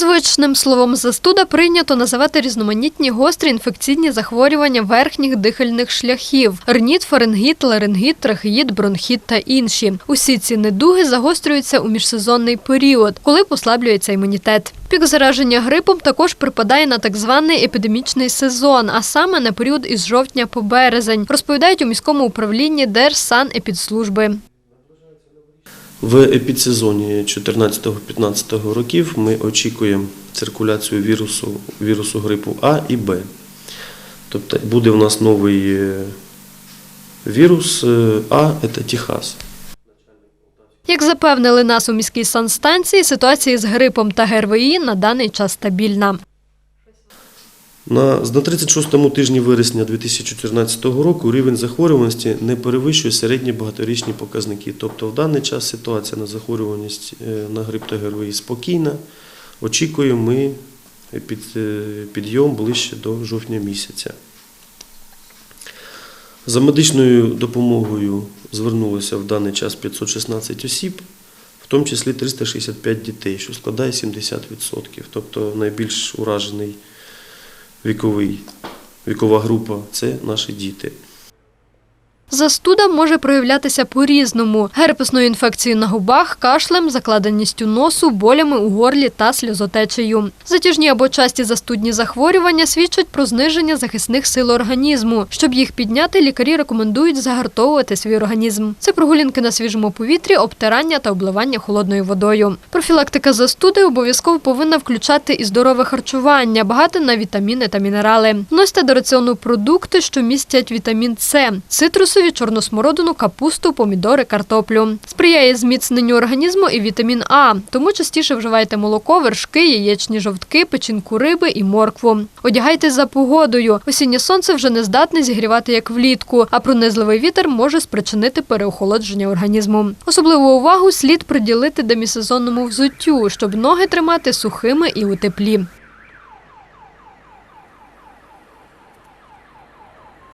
Звичним словом застуда прийнято називати різноманітні гострі інфекційні захворювання верхніх дихальних шляхів: рніт, фарингіт, ларингіт, трахеїд, бронхіт та інші. Усі ці недуги загострюються у міжсезонний період, коли послаблюється імунітет. Пік зараження грипом також припадає на так званий епідемічний сезон, а саме на період із жовтня по березень, розповідають у міському управлінні Держсанепідслужби. В епідсезоні 14-15 років ми очікуємо циркуляцію вірусу, вірусу грипу А і Б. Тобто буде в нас новий е, вірус е, А це Техас. Як запевнили нас у міській санстанції, ситуація з грипом та ГРВІ на даний час стабільна. На, на 36-му тижні вересня 2014 року рівень захворюваності не перевищує середні багаторічні показники. Тобто в даний час ситуація на захворюваність е, на грип та ГРВІ спокійна. Очікуємо ми під, е, підйом ближче до жовтня місяця. За медичною допомогою звернулося в даний час 516 осіб, в тому числі 365 дітей, що складає 70%. Тобто найбільш уражений віковий, вікова група це наші діти. Застуда може проявлятися по-різному: герпесною інфекцією на губах, кашлем, закладеністю носу, болями у горлі та сльозотечею. Затяжні або часті застудні захворювання свідчать про зниження захисних сил організму. Щоб їх підняти, лікарі рекомендують загартовувати свій організм. Це прогулянки на свіжому повітрі, обтирання та обливання холодною водою. Профілактика застуди обов'язково повинна включати і здорове харчування, багате на вітаміни та мінерали. Вносьте до раціону продукти, що містять вітамін С, цитрусові, чорносмородину, капусту, помідори, картоплю. Сприяє зміцненню організму і вітамін А, тому частіше вживайте молоко, вершки, яєчні жовтки, печінку риби і моркву. Одягайтесь за погодою. Осіннє сонце вже не здатне зігрівати як влітку, а пронизливий вітер може спричинити переохолодження організму. Особливу увагу слід приділити демісезонному взуттю, щоб ноги тримати сухими і у теплі.